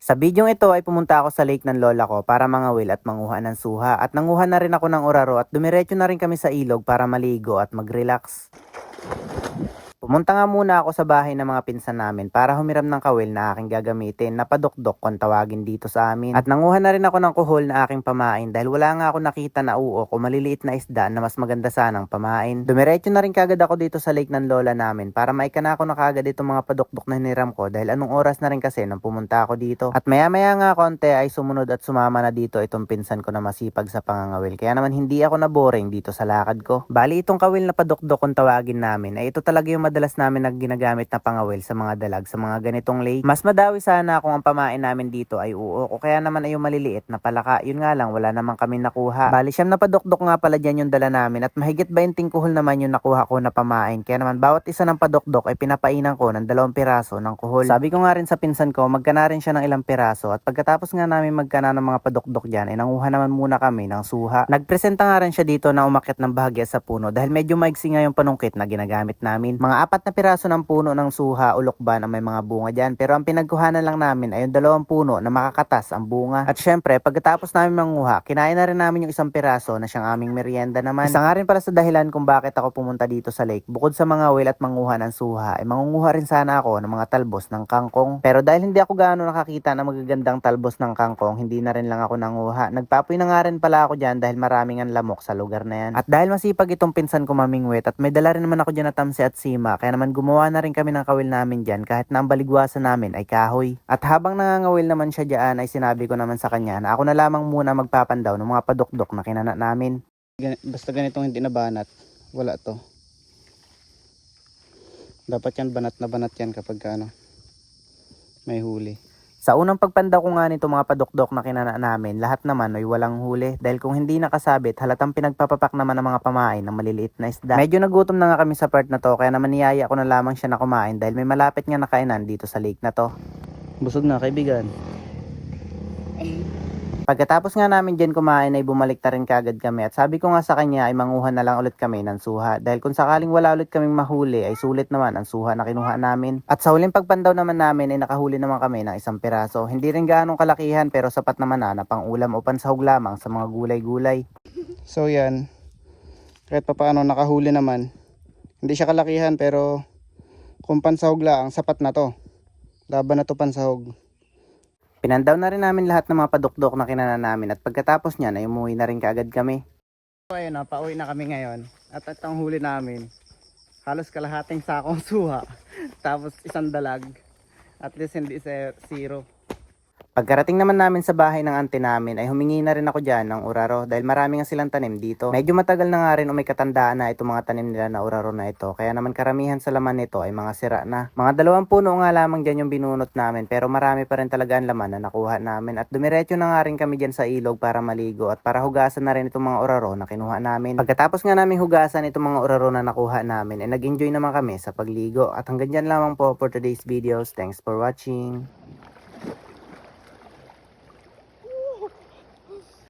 Sa bidyong ito ay pumunta ako sa lake ng lola ko para mangawil at manguha ng suha at nanguha na rin ako ng oraro at dumiretso na rin kami sa ilog para maligo at mag-relax. Pumunta nga muna ako sa bahay ng mga pinsan namin para humiram ng kawil na aking gagamitin na padukdok kung tawagin dito sa amin. At nanguha na rin ako ng kuhol na aking pamain dahil wala nga ako nakita na uok o maliliit na isda na mas maganda sanang pamain. Dumiretso na rin kagad ako dito sa lake ng lola namin para maika na ako na kagad itong mga padukdok na hiniram ko dahil anong oras na rin kasi nang pumunta ako dito. At maya maya nga konti ay sumunod at sumama na dito itong pinsan ko na masipag sa pangangawil. Kaya naman hindi ako na boring dito sa lakad ko. Bali itong kawil na padukdok kung tawagin namin ay ito talaga yung madalas namin na ginagamit na pangawil sa mga dalag sa mga ganitong lake. Mas madawi sana kung ang pamain namin dito ay uok o kaya naman ay yung maliliit na palaka. Yun nga lang wala naman kami nakuha. Bali siyam na padukdok nga pala dyan yung dala namin at mahigit 20 kuhol naman yung nakuha ko na pamain. Kaya naman bawat isa ng padukdok ay pinapainan ko ng dalawang piraso ng kuhol. Sabi ko nga rin sa pinsan ko magkana rin siya ng ilang piraso at pagkatapos nga namin magkana ng mga padukdok dyan ay nanguha naman muna kami ng suha. Nagpresenta nga rin siya dito na umakit ng bahagya sa puno dahil medyo maigsi nga yung panungkit na ginagamit namin. Mga apat na piraso ng puno ng suha o lukban ang may mga bunga dyan pero ang pinagkuhanan lang namin ay yung dalawang puno na makakatas ang bunga. At syempre pagkatapos namin manguha, kinain na rin namin yung isang piraso na siyang aming merienda naman. Isa nga rin pala sa dahilan kung bakit ako pumunta dito sa lake. Bukod sa mga will at manguha ng suha, ay mangunguha rin sana ako ng mga talbos ng kangkong. Pero dahil hindi ako gaano nakakita ng magagandang talbos ng kangkong, hindi na rin lang ako nanguha. Nagpapoy na nga rin pala ako dyan dahil maraming ang lamok sa lugar na yan. At dahil masipag itong pinsan ko mamingwit at may dala rin naman ako dyan na tamsi at sima, kaya naman gumawa na rin kami ng kawil namin dyan kahit na ang baligwasan namin ay kahoy. At habang nangangawil naman siya dyan ay sinabi ko naman sa kanya na ako na lamang muna magpapandaw ng mga padukdok na kinana namin. Basta ganitong hindi nabanat, wala to. Dapat yan banat na banat yan kapag ano, may huli. Sa unang pagpanda ko nga nito mga padukdok na kinana namin, lahat naman ay walang huli. Dahil kung hindi nakasabit, halatang pinagpapapak naman ng mga pamain ng maliliit na isda. Medyo nagutom na nga kami sa part na to, kaya naman niyaya ko na lamang siya na kumain dahil may malapit nga nakainan dito sa lake na to. Busog na kaibigan. Pagkatapos nga namin dyan kumain ay bumalik na rin kagad kami at sabi ko nga sa kanya ay manguha na lang ulit kami ng suha dahil kung sakaling wala ulit kaming mahuli ay sulit naman ang suha na kinuha namin. At sa huling pagpandaw naman namin ay nakahuli naman kami ng isang piraso. Hindi rin gaanong kalakihan pero sapat naman na na pang ulam o pansahog lamang sa mga gulay-gulay. So yan, kahit pa paano nakahuli naman. Hindi siya kalakihan pero kung pansahog lang, sapat na to. Laban na to pansahog. Pinandaw na rin namin lahat ng mga padukdok na kinana namin at pagkatapos niyan ay umuwi na rin kaagad kami. So ayun na, pauwi na kami ngayon. At ito ang huli namin. Halos kalahating sakong suha. Tapos isang dalag. At least hindi zero. Pagkarating naman namin sa bahay ng ante namin ay humingi na rin ako dyan ng uraro dahil marami nga silang tanim dito. Medyo matagal na nga rin o may katandaan na itong mga tanim nila na uraro na ito kaya naman karamihan sa laman nito ay mga sira na. Mga dalawang puno nga lamang dyan yung binunot namin pero marami pa rin talaga ang laman na nakuha namin at dumiretso na nga rin kami dyan sa ilog para maligo at para hugasan na rin itong mga uraro na kinuha namin. Pagkatapos nga namin hugasan itong mga uraro na nakuha namin ay nag-enjoy naman kami sa pagligo at hanggang dyan lamang po for today's videos. Thanks for watching.